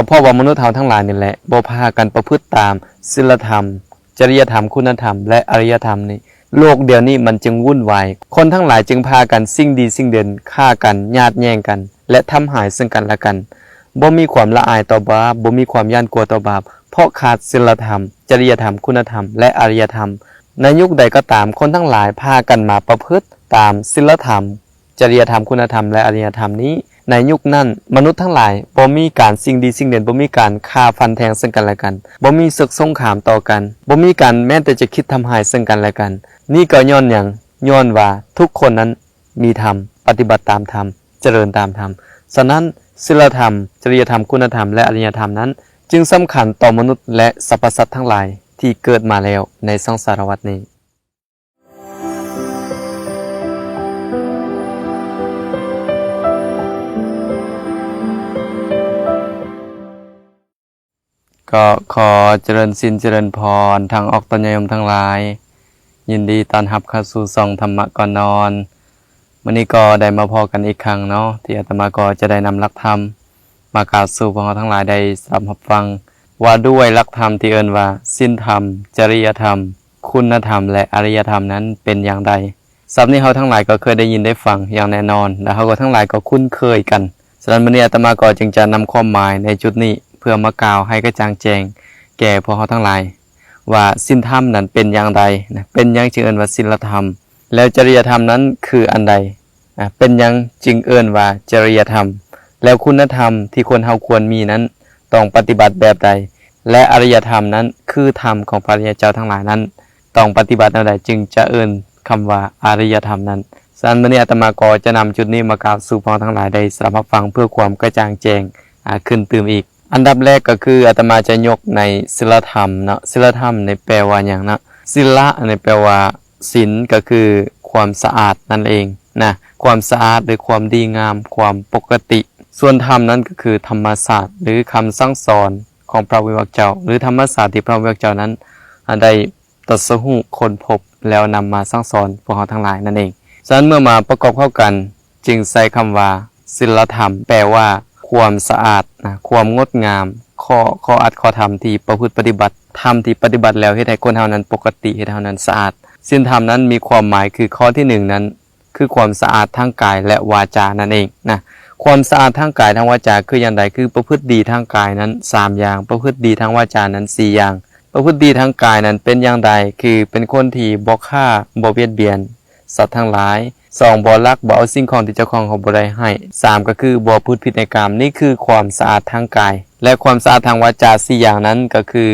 ก็เพราะว่ามนุษย์เฮาทั้งหลายนี่แหละบ่พากันประพฤติตามศีลธรรม จริยธรรมคุณธรรม และอริยธรรมนี่โลกเดียวนี้มันจึงวุ่นวาย คนทั้งหลายจึงพากันสิ่งดีสิ่งเด่นฆ่ากันญาติแย่งกัน และทำหายซึ่งกันและกันบ่มีความละอายต่อบาปบ่มีความย่านกลัวต่อบาป เพราะขาดศีลธรรม จริยธรรมคุณธรรม และอริยธรรม ในยุคใดก็ตามคนทั้งหลายพากันมาประพฤติตามศีลธรรม จริยธรรมคุณธรรมและอริยธรรมนี้ ในยุคนั้น มนุษย์ทั้งหลายบ่มีการสิ่งดีสิ่งเด่นบ่มีการฆ่าฟันแทงซึ่งกันและกันบ่มีศึกสงครามต่อกันบ่มีการแม้แต่จะคิดทำลายซึ่งกันและกัน นี่ก็ย้อนหยังย้อนว่าทุกคนนั้นมีธรรม ปฏิบัติตามธรรม เจริญตามธรรมฉะนั้นศีลธรรม จริยธรรมคุณธรรมและอริยธรรมนั้น จึงสำคัญต่อมนุษย์และสรรพสัตว์ทั้งหลายที่เกิดมาแล้วในสังสารวัฏนี้ ก็ขอเจริญสินเจริญพรทางออกตนยมทั้งหลาย ยินดีตอนรับเข้าสู่ซองธรรมะก่อนนอนวันนี้ก็ได้มาพอกันอีกครั้งเนาะที่อาตมาก็จะได้นำลักธรรม มากล่าวสู่พวกเราทั้งหลายได้สดับรับฟัง ว่าด้วยลักธรรมที่เอินว่า สิ้นธรรม จริยธรรม คุณธรรม และอริยธรรมนั้นเป็นอย่างไรศัพท์นี้เขาทั้งหลายก็เคยได้ยินได้ฟังอย่างแน่นอน และเขาก็ทั้งหลายก็คุ้นเคยกันฉะนั้นวันนี้อาตมาก็จึงจะนำความหมายในจุดนี้ พื่อมากล่าวให้กระจ่างแจ้งแก่พวกเขาทั้งหลาย ว่าสิ้นธรรมนั้นเป็นอย่างไรนะเป็นอยังจึงเอิ้นว่าศีลธรรม แล้วจริยธรรมนั้นคืออันใดอะเป็นอยังจึงเอิ้นว่าจริยธรรม แล้วคุณธรรมที่คนเฮาควรมีนั้นต้องปฏิบัติแบบใด และอริยธรรมนั้นคือธรรมของพระริยเจ้าทั้งหลายนั้น ต้องปฏิบัติแนวใดจึงจะเอิ้นคำว่าอริยธรรมนั้นฉะนั้นวันนี้อาตมาก็จะนำจุดนี้มากล่าวสู่พวกเราทั้งหลายได้สดับรับฟังเพื่อความกระจ่างแจ้งขึ้นตื่มอีก อันดับแรกก็คืออาตมาจะยกในศีลธรรมเนาะศีลธรรมในแปลว่าอย่างนะศีละในแปลว่าศีลก็คือความสะอาดนั่นเองนะความสะอาดหรือความดีงาม ความปกติ ส่วนธรรมนั้นก็คือธรรมศาสตร์ หรือคำสั่งสอนของพระวิวักเจ้า หรือธรรมศาสตร์ที่พระวิวักเจ้านั้นได้ตรัสรู้คนพบแล้วนำมาสั่งสอนพวกเราทั้งหลายนั่นเองฉะนั้นเมื่อมาประกอบเข้ากันจึงใช้คำว่าศีลธรรม แปลว่า ความสะอาดนะความงดงามข้อข้ออัดข้อธรรมที่ประพฤติปฏิบัติธรรมที่ปฏิบัติแล้วเฮ็ดให้คนเฮานั้นปกติเฮ็ดเฮานั้นสะอาดศีลธรรมนั้นมีความหมายคือข้อที่หนึ่งนั้น คือความสะอาดทางกายและวาจานั่นเองนะความสะอาดทางกายทางวาจาคืออย่างไรคือประพฤติดีทางกายนั้นสามอย่าง ประพฤติดีทางวาจานั้นสี่อย่าง ประพฤติดีทางกายนั้นเป็นอย่างใดคือเป็นคนที่บ่ฆ่าบ่เบียดเบียน สัตว์ทั้งหลาย สองบ่ลักบ่เอาสิ่งของที่เจ้าของเขาบ่ได้ให้สามก็คือบ่พูดผิดในกรรมนี่คือความสะอาดทางกาย และความสะอาดทางวาจาสี่อย่างนั้นก็คือ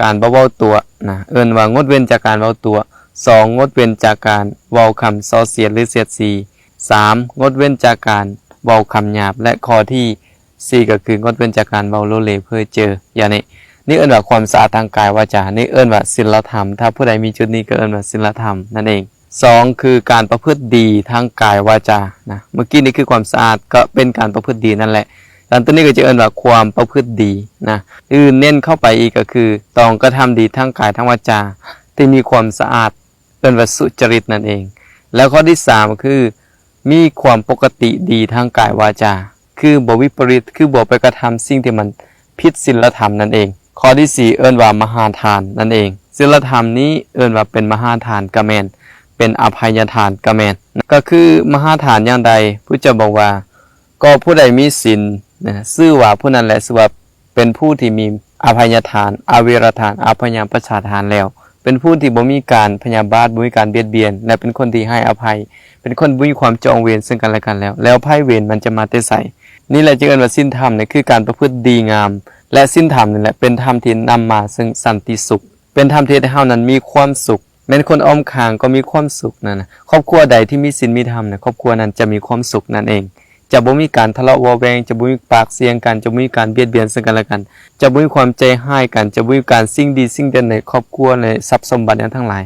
การบ่เว้าตัวนะเอิ้นว่างดเว้นจากการเว้าตัวสองงดเว้นจากการเว้าคำส่อเสียดหรือเสียดสีสามงดเว้นจากการเว้าคำหยาบและข้อที่สี่ก็คืองดเว้นจากการเว้าโลเลเพื่อเจออย่างนี้นี่เอิ้นว่าความสะอาดทางกายวาจานี่เอิ้นว่าศีลธรรม ถ้าผู้ใดมีจุดนี้ก็เอิ้นว่าศีลธรรมนั่นเอง สองคือการประพฤติดีทางกายวาจานะเมื่อกี้นี่คือความสะอาดก็เป็นการประพฤติดีนั่นแหละแล้วตัวนี้ก็จะเอิ้นว่าความประพฤติดีนะคือเน้นเข้าไปอีกก็คือต้องกระทำดีทางกายทางวาจา ที่มีความสะอาดเป็นว่าสุจริตนั่นเอง แล้วข้อที่สามคือ มีความปกติดีทางกายวาจา คือบ่วิปริตคือบ่ไปกระทำสิ่งที่มันผิดศีลธรรมนั่นเอง ข้อที่สี่เอิ้นว่ามหาทานนั่นเองศีลธรรมนี้เอิ้นว่าเป็นมหาทานกะแมน เป็นอภัยทานกะแมนก็คือมหาทานอย่างใดผู้จะบอกว่า ก็ผู้ใดมีศีลนะชื่อว่าผู้นั้นแหละชื่อว่าเป็นผู้ที่มีอภัยทานอเวรทานอภัยประชาทานแล้ว เป็นผู้ที่บ่มีการพยาบาทบ่มีการเบียดเบียน และเป็นคนที่ให้อภัย เป็นคนบ่มีความจองเวรซึ่งกันและกันแล้ว แล้วไพ่เวรมันจะมาแต่ใส่นี่แหละจึงเอิ้นว่าสิ้นธรรมเนี่ยคือการประพฤติดีงาม และสิ้นธรรมนี่แหละเป็นธรรมที่นำมาซึ่งสันติสุข เป็นธรรมที่ให้เฮานั้นมีความสุข แม้นคนออมขางก็มีความสุขนั่นนะครอบครัวใดที่มีศีลมีธรรมนี่ยครอบครัวนั้นจะมีความสุขนั่นเอง จะบ่มีการทะเลาะวอแวง จะบ่มีปากเสียงกัน จะบ่มีการเบียดเบียนซึ่งกันและกัน จะบ่มีความใจให้กัน จะบ่มีการสิ่งดีสิ่งเด่นในครอบครัวในทรัพย์สมบัตินั้นทั้งหลาย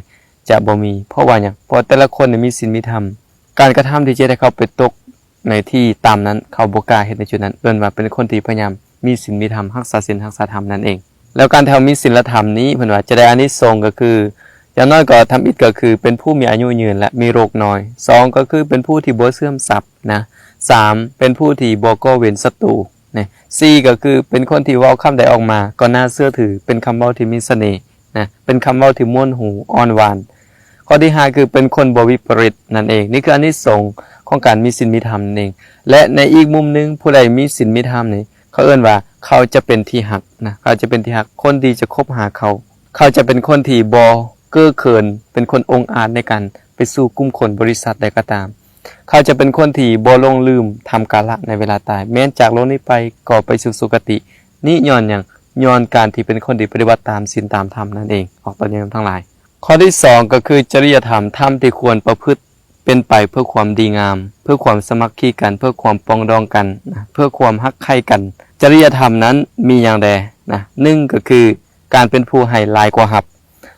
จะบ่มี เพราะว่าหยังเพราะแต่ละคนเนี่ยมีศีลมีธรรม การกระทำที่จะได้เขาไปตกในที่ตามนั้นเขาบ่กล้าเฮ็ดในจุดนั้น เอิ้นว่าเป็นคนที่พยายามมีศีลมีธรรมรักษาศีลรักษาธรรมนั่นเอง แล้วการที่เรามีศีลธรรมนี้เพิ่นว่าจะได้อานิสงส์ก็คือ อย่างน้อยก็ทำอิฐก็คือเป็นผู้มีอายุยืนและมีโรคน้อยสองก็คือเป็นผู้ที่บ่เสื่อมทรัพย์นะสามเป็นผู้ที่บ่ก่อเวรศัตรูนะซีก็คือเป็นคนที่เว้าคำใดออกมา ก็น่าเชื่อถือเป็นคำเว้าที่มีเสน่ห์นะเป็นคำเว้าที่ม่วนหูอ่อนหวานข้อที่ห้าคือเป็นคนบวิปริตนั่นเอง นี่คืออานิสงส์ของการมีศีลมีธรรมนั่นเอง และในอีกมุมหนึงผู้ใดมีศีลมีธรรมนี่เขาเอิ้นว่าเขาจะเป็นที่หักนะเขาจะเป็นที่หักคนดีจะคบหาเขา เขาจะเป็นคนที่บ่ เก้อเขิน เป็นคนองอาจในการไปสู่กลุ่มคนบริษัทใดก็ตาม เขาจะเป็นคนที่บ่ลงลืมทำกาละในเวลาตาย แม้นจากโลกนี้ไปก็ไปสู่สุคติ นี่ย้อนหยังย้อนการที่เป็นคนที่ปฏิบัติตามศีลตามธรรมนั่นเองออกตอนนี้ทั้งหลาย ข้อที่สองก็คือจริยธรรมธรรมที่ควรประพฤติเป็นไปเพื่อความดีงาม เพื่อความสมัครคีกันเพื่อความปองดองกันนะเพื่อความฮักใคร่กัน จริยธรรมนั้นมีอย่างใดนะหนึ่งก็คือการเป็นผู้ให้ลายกว่าหับ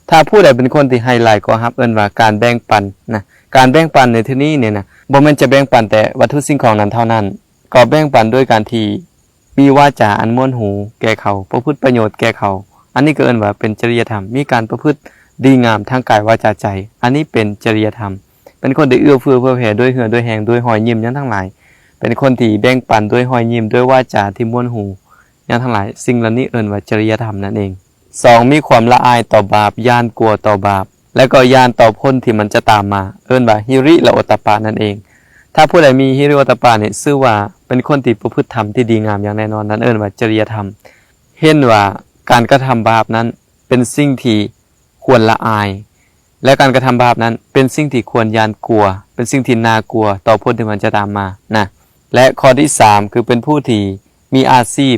ถ้าผู้ใดเป็นคนที่ให้หลายกว่าหับเอิ้นว่าการแบ่งปันนะการแบ่งปันในที่นี้เนี่ยนะบ่แม่นจะแบ่งปันแต่วัตถุสิ่งของนั้นเท่านั้น ก็แบ่งปันด้วยการที่มีวาจาอันม่วนหู แก่เขาประพฤติประโยชน์แก่เขา อันนี้ก็เอิ้นว่าเป็นจริยธรรม มีการประพฤติดีงามทางกายวาจาใจ อันนี้เป็นจริยธรรม เป็นคนที่เอื้อเฟื้อเผื่อแผ่ด้วยเหือด้วยแหงด้วยหอยยิ้มยังทั้งหลาย เป็นคนที่แบ่งปันด้วยหอยยิ้มด้วยวาจาที่ม่วนหูยังทั้งหลาย สิ่งเหล่านี้เอิ้นว่าจริยธรรมนั่นเอง สองมีความละอายต่อบาปย่านกลัวต่อบาป และก็ย่านต่อพ้นที่มันจะตามมา เอิ้นว่าฮิริและโอตตปปานั่นเอง ถ้าผู้ใดมีฮิริโอตตปปาเนี่ยชื่อว่าเป็นคนที่ประพฤติธรรมที่ดีงามอย่างแน่นอนนั่นเอิ้นว่าจริยธรรม เห็นว่าการกระทำบาปนั้นเป็นสิ่งที่ควรละอาย และการกระทำบาปนั้นเป็นสิ่งที่ควรยานกลัว เป็นสิ่งที่น่ากลัว ต่อผลที่มันจะตามมานะและข้อที่สามคือเป็นผู้ที่มีอาชีพ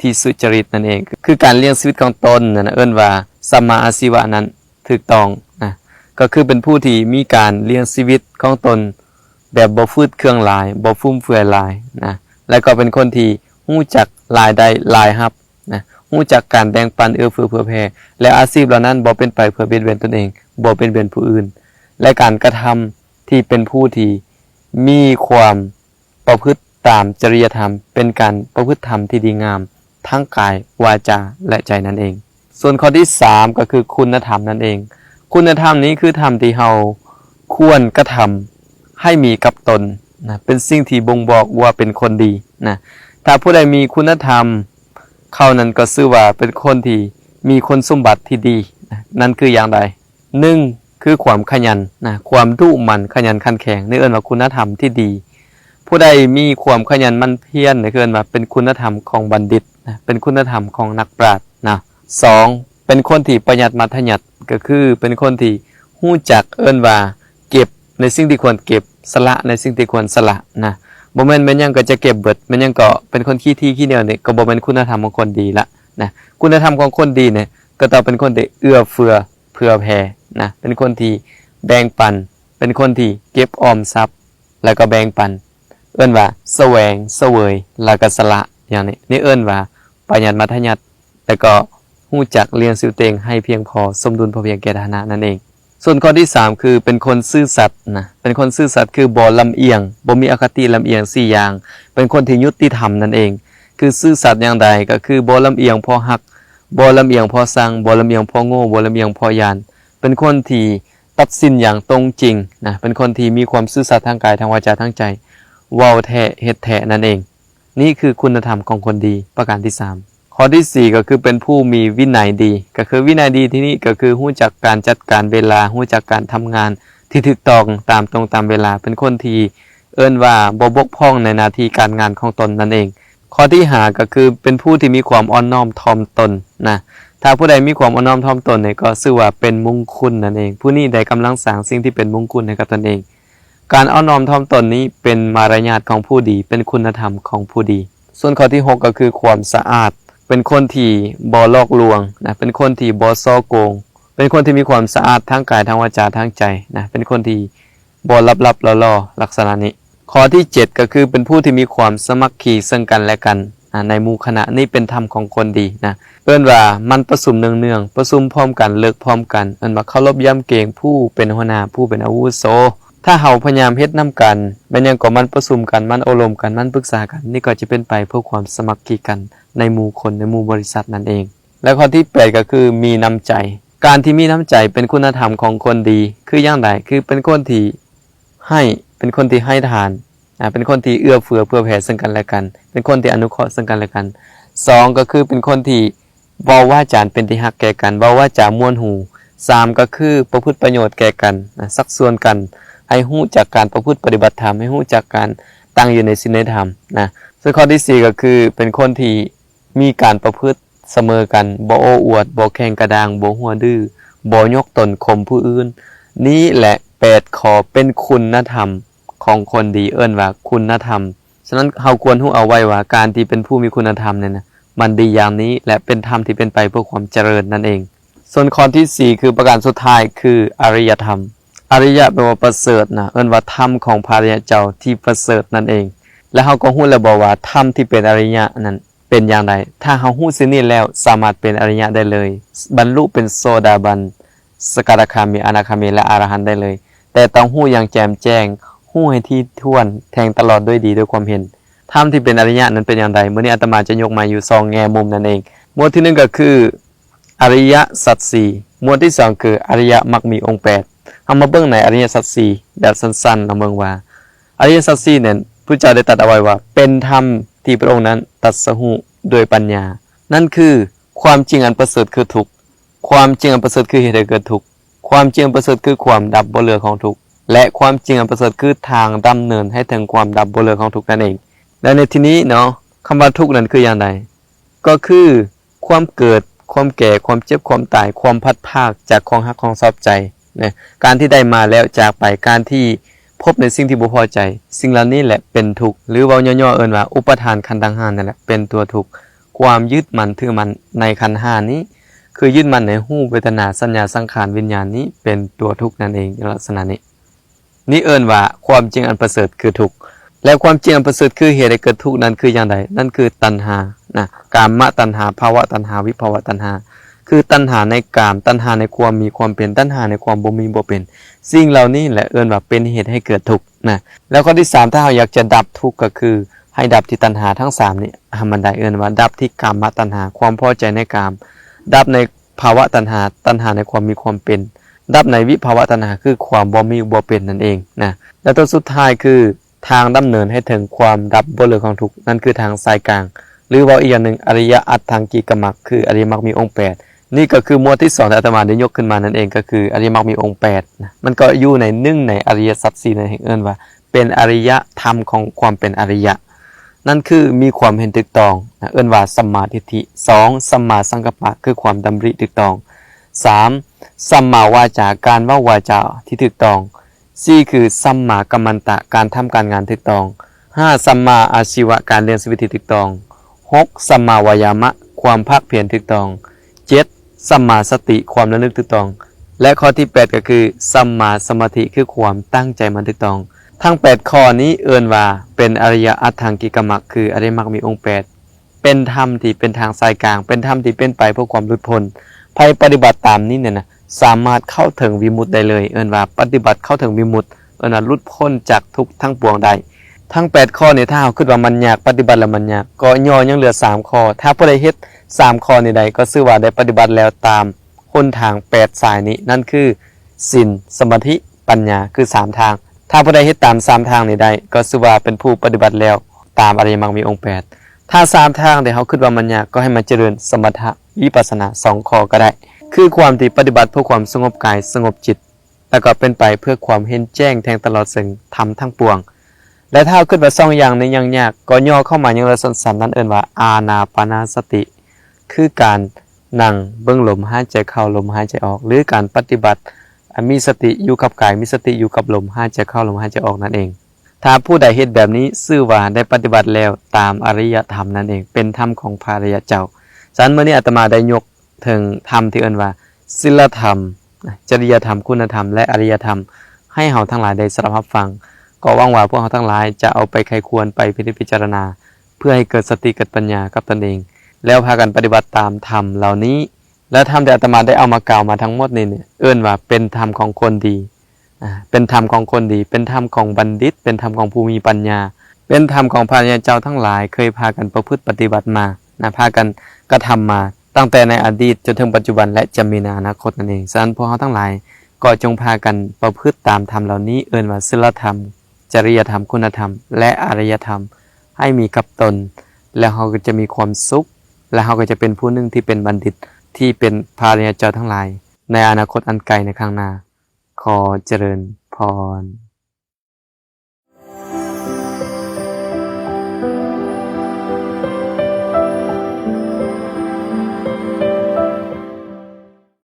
ที่สุจริตนั่นเอง คือการเลี้ยงชีวิตของตนนั่นะเอิ้นว่าสมมาอาชีวะนั้นถูกต้องนะก็คือเป็นผู้ที่มีการเลี้ยงชีวิตของตน แบบบ่ฟืดเครื่องลายบ่ฟุ่มเฟือยลายนะและก็เป็นคนที่ฮู้จักลายใดลายรับนะฮู้จักการแบ่งปันเอื้อเฟื้อเผื่อแผ่และอาชีพเหล่านั้นบ่เป็นไปเพื่อเบียดเบียนตนเองบ่เป็นเบียนผู้อื่น และการกระทำที่เป็นผู้ที่มีความประพฤติตามจริยธรรม เป็นการประพฤติธรรมที่ดีงาม ทั้งกายวาจาและใจนั่นเอง ส่วนข้อที่สามก็คือคุณธรรมนั่นเอง คุณธรรมนี้คือธรรมที่เราควรกระทำให้มีกับตนนะเป็นสิ่งที่บ่งบอกว่าเป็นคนดีนะถ้าผู้ใดมีคุณธรรม เขานั้นก็ชื่อว่าเป็นคนที่มีคุณสมบัติที่ดีนะนั่นคืออย่างใดหนึ่งคือความขยันนะความดุมันขยันขันแข็งนี่เอิ้นว่าคุณธรรมที่ดี ผู้ใดมีความขยันมั่นเพียรนี่อเอิ้นว่าเป็นคุณธรรมของบัณฑิต นะเป็นคุณธรรมของนักปราชญ์นะสองเป็นคนที่ประหยัดมัธยัติก็คือเป็นคนที่ฮู้จักเอิ้นว่าเก็บในสิ่งที่ควรเก็บสละในสิ่งที่ควรสละนะบ่แม่นแม่นยังก็จะเก็บเบิดแม่นยังก็เป็นคนขี้ที่ขี้เหนียวนี่ก็บ่แม่นคุณธรรมของคนดีละนะคุณธรรมของคนดีเนี่ยก็ต้องเป็นคนที่เอื้อเฟือเผื่อแผ่นะเป็นคนที่แบ่งปัน เป็นคนที่เก็บออมทรัพย์ แล้วก็แบ่งปัน เอิ้นว่าแสวงเสวยแล้วก็สละ อย่างนี้นี่เอิ้นว่าประหยัดมัธยัติแล้วก็ฮู้จักเรียนสิวเตงให้เพียงพอสมดุลพอเพียงแก่ฐานะนั่นเอง ส่วนข้อที่ 3 คือเป็นคนซื่อสัตย์นะเป็นคนซื่อสัตย์คือบ่ลำเอียงบ่มีอคติลำเอียง4อย่าง เป็นคนที่ยุติธรรมนั่นเอง คือซื่อสัตย์อย่างใดก็คือบ่ลำเอียงพอหักบ่ลำเอียงพอสั่งบ่ลำเอียงพอโง่บ่ลำเอียงพอยาน เป็นคนที่ตัดสินอย่างตรงจริงนะเป็นคนที่มีความซื่อสัตย์ทางกายทางวาจาทางใจเว้าแท้เฮ็ดแท้นั่นเอง นี่คือคุณธรรมของคนดีประการที่ 3 ข้อที่ 4 ก็คือเป็นผู้มีวินัยดี ก็คือวินัยดีที่นี่ก็คือหู้จักการจัดการเวลาหู้จักการทำงานที่ถูกต้องตามตรงตามเวลาเป็นคนที่เอิ้นว่าบ่บกพร่องในหน้าที่การงานของตนนั่นเอง ข้อที่หาก็คือเป็นผู้ที่มีความอ่อนน้อมถ่อมตนนะถ้าผู้ใดมีความอ่อนน้อมถ่อมตนเนี่ยก็ชื่อว่าเป็นมงคลนั่นเอง ผู้นี้ได้กำลังสร้างสิ่งที่เป็นมงคลให้กับตนเอง การอ่อนน้อมถ่อมตนนี้เป็นมารยาทของผู้ดี เป็นคุณธรรมของผู้ดี ส่วนข้อที่ 6 ก็คือความสะอาด เป็นคนที่บ่ลอกลวงนะเป็นคนที่บ่ซ้อโกง เป็นคนที่มีความสะอาดทั้งกายทั้งวาจาทั้งใจนะเป็นคนที่บ่ลับๆล่อๆลักษณะนี้ ข้อที่ 7 ก็คือเป็นผู้ที่มีความสมัครคีซึ่งกันและกันอ่าในมู่คณะนี่เป็นธรรมของคนดีนะเอิ้นว่ามันประสุมเนืองๆประสุมพร้อมกันเลิกพร้อมกันเอิ้นว่าเคารพย่ำเกรงผู้เป็นหัวหน้าผู้เป็นอาวุโส ถ้าเฮาพยายามเฮ็ดนํกันแม่นยังก็มันประชุมกันมันอบรมกันมันปรึกษากัน นี่ก็จะเป็นไปเพื่อความสมัคคีกันในหมู่คนในหมู่บริษัทนั่นเอง และข้อที่ 8 ก็คือมีน้ำใจ การที่มีน้ำใจเป็นคุณธรรมของคนดี คืออย่างไรคือเป็นคนที่ให้เป็นคนที่ให้ทานอ่าเป็นคนที่เอื้อเฟื้อเพื่อแผ่ซึ่งกันและกัน เป็นคนที่อนุเคราะห์ซึ่งกันและกันสองก็คือเป็นคนที่เว้าว่าจานเป็นที่ฮักแก่กันเว้าว่าจาม่วนหูสามก็คือประพฤติประโยชน์แก่กันสักส่วนกัน ให้ฮู้จากการประพฤติปฏิบัติธรรมให้ฮู้จากการตั้งอยู่ในศีลธรรมนะส่วนข้อที่สี่ก็คือเป็นคนที่มีการประพฤติเสมอกันบ่โอ้อวดบ่แข่งกระดางบ่หัวดื้อบ่ยกตนข่มผู้อื่น นี่แหละแปดขอเป็นคุณธรรมของคนดีเอิ้นว่าคุณธรรม ฉะนั้นเราควรรู้เอาไว้ว่าการที่เป็นผู้มีคุณธรรมเนี่ยนะมันดีอย่างนี้และเป็นธรรมที่เป็นไปเพื่อความเจริญนั่นเอง ส่วนข้อที่สี่คือประการสุดท้ายคืออริยธรรม อริยะแปลว่าประเสริฐนะเอิ้นว่าธรรมของพระอริยเจ้าที่ประเสริฐนั่นเอง และเราก็ฮู้แล้วบอกว่าธรรมที่เป็นอริยะนั้นเป็นอย่างไร ถ้าเราฮู้สิ่งนี้แล้วสามารถเป็นอริยะได้เลย บรรลุเป็นโซดาบัน สกทาคามีอนาคามีและอรหันต์ได้เลย แต่ต้องฮู้อย่างแจ่มแจ้งฮู้ให้ที่ถ้วนแทงตลอดด้วยดีด้วยความเห็นธรรมที่เป็นอริยะนั้นเป็นอย่างไรเมื่อนี้อาตมาจะยกมาอยู่สองแง่มุมนั่นเอง หมวดที่หนึ่งก็คือ อริยสัจสี่หมวดที่สองคืออริยมรรคมีองค์แปด เอามาเบื้องในอริยสัจสี่แบบสั้นๆเราเมืองว่า อริยสัจสี่เนี่ยพระเจ้าได้ตัดเอาไว้ว่า เป็นธรรมที่พระองค์นั้นตัดสหุด้วยปัญญา นั่นคือความจริงอันประเสริฐคือทุกความจริงอันประเสริฐคือเหตุเกิดทุกความจริงอันประเสริฐคือความดับบ่เหลือของทุกและความจริงอันประเสริฐคือทางดำเนินให้ถึงความดับบ่เหลือของทุกนั่นเอง และในที่นี้เนาะคำว่าทุกนั้นคืออย่างไรก็คือความเกิดความแก่ความเจ็บความตายความพัดภาคจากของฮักของชอบใจ นะการที่ได้มาแล้วจากไปการที่พบในสิ่งที่บ่พอใจ สิ่งเหล่านี้แหละเป็นทุกข์หรือเว้าย่อๆเอิ้นว่าอุปทานขันธ์ทั้งห้านั่นแหละเป็นตัวทุกข์ความยึดมันถือมันในขันธ์ห้านี้ คือยึดมันในรูปเวทนาสัญญาสังขารวิญญาณนี้เป็นตัวทุกข์นั่นเองลักษณะนี้ นี่เอิ้นว่าความจริงอันประเสริฐคือทุกข์และความจริงอันประเสริฐคือเหตุให้เกิดทุกข์นั้นคืออย่างไรนั่นคือตัณหานะกามะตัณหาภาวะตัณหาวิภาวะตัณหา คือตัณหาในกามตัณหาในความมีความเป็นตัณหาในความบ่มีบ่เป็นสิ่งเหล่านี้แหละเอิ้นว่าเป็นเหตุให้เกิดทุกข์นะแล้วข้อที่สามถ้าเราอยากจะดับทุกข์ก็คือ ให้ดับที่ตัณหาทั้งสามนี่ทำมันได้เอิ้นว่า ดับที่กามะตัณหาความพอใจในกาม ดับในภาวะตัณหาตัณหาในความมีความเป็น ดับในวิภาวะตัณหาคือความบ่มีบ่เป็นนั่นเองนะแล้วตัวสุดท้ายคือทางดำเนินให้ถึงความดับบ่เหลือของทุกข์นั่นคือทางสายกลาง หรือว่าอีกอย่างหนึ่งอริยอัตถังกิกมักคืออริยมรรคมีองค์แปด นี่ก็คือมวดที่สองที่อาตมาได้ยกขึ้นมานั่นเองก็คืออริยมรรคมีองค์แปดนะมันก็อยู่ในหนึ่งในอริยสัจสี่นั่นเองเอิ้นว่า เป็นอริยธรรมของความเป็นอริยะ นั่นคือมีความเห็นถูกตองนะเอิ้นว่าสัมมาทิฏฐิสองสัมมาสังกัปปะคือความดำริถูกตองสามสัมมาวาจาการว่าวาจาที่ถูกตองสี่คือสัมมากัมมันตะการทำการงานถูกตองห้าสัมมาอาชีวะการเรียนสวิตถูกตองหกสัมมาวายามะ ความภาคเพียรถูกตองเจ็ด สัมมาสติความระลึกถูกต้อง และข้อที่ 8 ก็คือสัมมาสมาธิคือความตั้งใจมันถูกต้อง ทั้ง 8 ข้อนี้เอิ้นว่าเป็นอริยอัตถังกิกมักคืออริยมรรคมีองค์ 8 เป็นธรรมที่เป็นทางสายกลาง เป็นธรรมที่เป็นไปเพื่อความหลุดพ้นภัยปฏิบัติตามนี้เนี่ยนะสามารถเข้าถึงวิมุตติได้เลย เอิ้นว่าปฏิบัติเข้าถึงวิมุตติเอิ้นว่าหลุดพ้นจากทุกทั้งปวงได้ทั้ง 8 ข้อเนี่ยถ้าเราคิดว่ามันยากปฏิบัติแล้วมันยากก็ย่อยังเหลือ 3 ข้อ ถ้าผู้ใดเฮ็ด 3ข้อนี้ใดก็ชื่อว่าได้ปฏิบัติแล้วตามหนทาง8สายนี้นั่นคือศีลสมาธิปัญญาคือ3ทาง ถ้าผู้ใดเฮ็ดตาม3ทางนี้ได้ก็ชื่อว่าเป็นผู้ปฏิบัติแล้วตามอริยมรรคมีองค์8ถ้า3ทางที่เขาคิดว่ามันยากก็ให้มาเจริญสมถะวิปัสสนา2ข้อก็ได้ คือความที่ปฏิบัติเพื่อความสงบกายสงบจิต แล้วก็เป็นไปเพื่อความเห็นแจ้งแทงตลอดสิ่งธรรมทั้งปวง และถ้าขึ้นมาซ่องอย่างในยังยากก็ย่อเข้ามาอย่างละสั้นๆนั้นเอิ้นว่าอานาปานาสติ คือการนั่งเบื้องลมหายใจเข้าลมหายใจออก หรือการปฏิบัติมีสติอยู่กับกายมีสติอยู่กับลมหายใจเข้าลมหายใจออกนั่นเอง ถ้าผู้ใดเฮ็ดแบบนี้ชื่อว่าได้ปฏิบัติแล้วตามอริยธรรมนั่นเอง เป็นธรรมของพระอริยเจ้าฉะนั้นเมื่อนี้อาตมาได้ยกถึงธรรมที่เอิ้นว่าศีลธรรม จริยธรรมคุณธรรม และอริยธรรม ให้เฮาทั้งหลายได้สรับรับฟัง ก็หวังว่าพวกเราทั้งหลายจะเอาไปไขควรไปพิจพิจารณา เพื่อให้เกิดสติเกิดปัญญากับตนเอง แล้วพากันปฏิบัติตามธรรมเหล่านี้ และธรรมที่อาตมาได้เอามากล่าวมาทั้งหมดนี้เนี่ยเอื้อนว่าเป็นธรรมของคนดีอ่าเป็นธรรมของคนดี เป็นธรรมของบัณฑิต เป็นธรรมของผู้มีปัญญา เป็นธรรมของพระอริยเจ้าทั้งหลาย เคยพากันประพฤติปฏิบัติมานะพากันกระทำมาตั้งแต่ในอดีตจนถึงปัจจุบันและจะมีในอนาคตนั่นเองฉะนั้นพวกเราทั้งหลาย ก็จงพากันประพฤติตามธรรมเหล่านี้เอื้อนว่าศีลธรรม จริยธรรมคุณธรรม และอารยธรรม ให้มีกับตน แล้วเราก็จะมีความสุข และเขาก็จะเป็นผู้หนึ่งที่เป็นบัณฑิตที่เป็นพาริยเจ้าทั้งหลาย ในอนาคตอันไกลในข้างหน้า ขอเจริญพร